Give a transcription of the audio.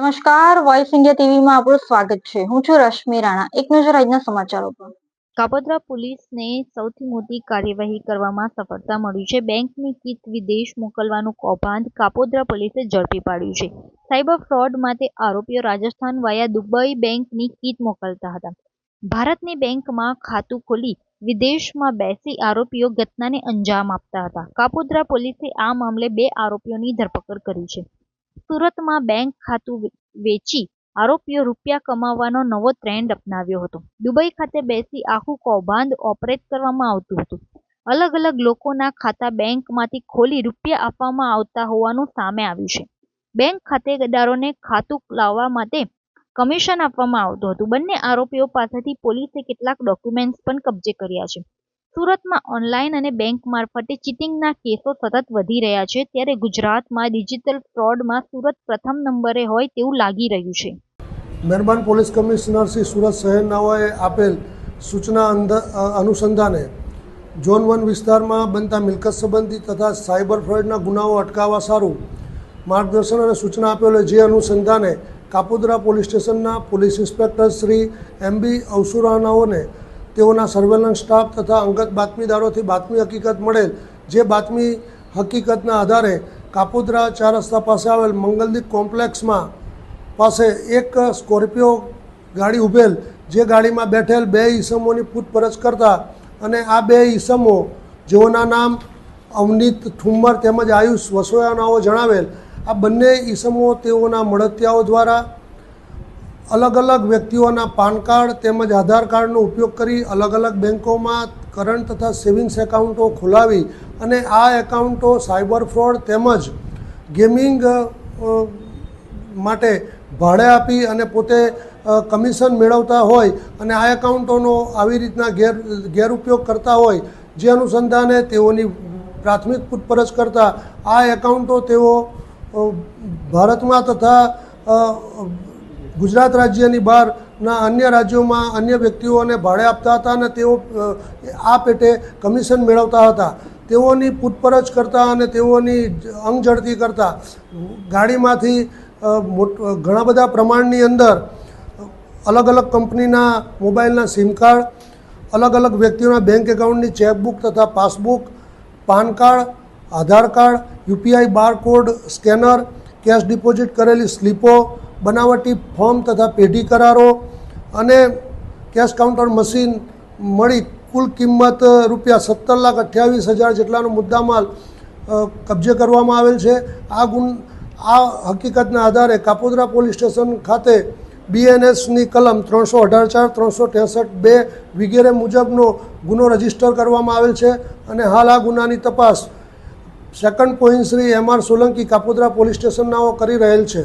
નમસ્કાર voice India ટીવીમાં આપણું સ્વાગત છે. હું છું રશ્મિ રાણા. એક નજર આજના સમાચારો પર. કાપોદ્રા પોલીસને સૌથી મોટી કાર્યવાહી કરવામાં સફળતા મળી છે. બેંકની કીટ વિદેશ મોકલવાનું કૌભાંડ કાપોદ્રા પોલીસે ઝડપી પાડ્યું છે. સાયબર ફ્રોડ માટે આરોપીઓ રાજસ્થાન વાયા દુબઈ બેંકની કીટ મોકલતા હતા. ભારતની બેંકમાં ખાતું ખોલી વિદેશમાં બેસી આરોપીઓ ઘટનાને અંજામ આપતા હતા. કાપોદ્રા પોલીસે આ મામલે બે આરોપીઓની ધરપકડ કરી છે. સુરતમાં બેંક ખાતું વેચી આરોપીઓ રૂપિયા કમાવાનો નવો ટ્રેન્ડ અપનાવ્યો હતો. દુબઈ ખાતે બેસી આખું કૌભાંડ ઓપરેટ કરવામાં આવતું હતું. અલગ અલગ લોકોના ખાતા બેંકમાંથી ખોલી રૂપિયા આપવામાં આવતા હોવાનું સામે આવ્યું છે. બેંક ખાતેદારોને ખાતું લાવવા માટે કમિશન આપવામાં આવતું હતું. બંને આરોપીઓ પાસેથી પોલીસે કેટલાક ડોક્યુમેન્ટ્સ પણ કબજે કર્યા છે. સુરતમાં ઓનલાઈન અને બેંક મારફતે ચીટિંગના કેસો સતત વધી રહ્યા છે, ત્યારે ગુજરાતમાં ડિજિટલ ફ્રોડમાં સુરત પ્રથમ નંબરે હોય તેવું લાગી રહ્યું છે. મહેરબાન પોલીસ કમિશનર શ્રી સુરત શહેરનાઓએ આપેલ સૂચના અનુસંધાને ઝોન વન વિસ્તારમાં બનતા મિલકત સંબંધી તથા સાયબર ફ્રોડના ગુનાઓ અટકાવવા સારું માર્ગદર્શન અને સૂચના આપેલ જે અનુસંધાને કાપોદરા પોલીસ સ્ટેશનના police inspector Shri M B અવસુરાનાઓને તેઓના સર્વેલન્સ સ્ટાફ તથા અંગત બાતમીદારોથી બાતમી હકીકત મળેલ. જે બાતમી હકીકતના આધારે કાપોદ્રા ચાર રસ્તા પાસે આવેલ મંગલદીપ કોમ્પ્લેક્સમાં પાસે એક સ્કોર્પિયો ગાડી ઊભેલ જે ગાડીમાં બેઠેલ બે ઈસમોની પૂછપરછ કરતા અને આ બે ઈસમો જેઓના નામ અવનીત ઠુમ્મર તેમજ આયુષ વસોયાનાઓ જણાવેલ, આ બંને ઈસમો તેઓના મળતિયાઓ દ્વારા અલગ અલગ વ્યક્તિઓના પાન કાર્ડ તેમજ આધાર કાર્ડનો ઉપયોગ કરી અલગ અલગ બેન્કોમાં કરંટ તથા સેવિંગ્સ એકાઉન્ટો ખોલાવી અને આ એકાઉન્ટો સાયબર ફ્રોડ તેમજ ગેમિંગ માટે ભાડે આપી અને પોતે કમિશન મેળવતા હોય અને આ એકાઉન્ટોનો આવી રીતના ગેર, ગેરઉપયોગ કરતા હોય જે અનુસંધાને તેઓની પ્રાથમિક પૂછપરછ કરતા આ એકાઉન્ટો તેઓ ભારતમાં તથા ગુજરાત રાજ્યની બહારના અન્ય રાજ્યોમાં અન્ય વ્યક્તિઓને ભાડે આપતા હતા અને તેઓ આ પેટે કમિશન મેળવતા હતા. તેઓની પૂછપરછ કરતા અને તેઓની અંગ ઝડતી કરતા. ગાડીમાંથી ઘણા બધા પ્રમાણની અંદર અલગ અલગ કંપનીના મોબાઈલના સિમ કાર્ડ, અલગ અલગ વ્યક્તિઓના બેંક એકાઉન્ટની ચેકબુક તથા passbook, PAN card, Aadhaar card, UPI barcode, scanner, cash deposit કરેલી સ્લીપો બનાવટી ફોર્મ તથા પેઢી કરારો અને કેશ કાઉન્ટર મશીન મળી કુલ કિંમત રૂપિયા સત્તર લાખ અઠ્યાવીસ હજાર જેટલાનો મુદ્દામાલ કબજે કરવામાં આવેલ છે. આ ગુન આ હકીકતના આધારે કાપોદ્રા પોલીસ સ્ટેશન ખાતે બીએનએસની કલમ ત્રણસો અઢાર ચાર ત્રણસો ત્રેસઠ બે વગેરે મુજબનો ગુનો રજિસ્ટર કરવામાં આવેલ છે અને હાલ આ ગુનાની તપાસ second point Shri M R Solanki Kapodra police સ્ટેશનનાઓ કરી રહેલ છે.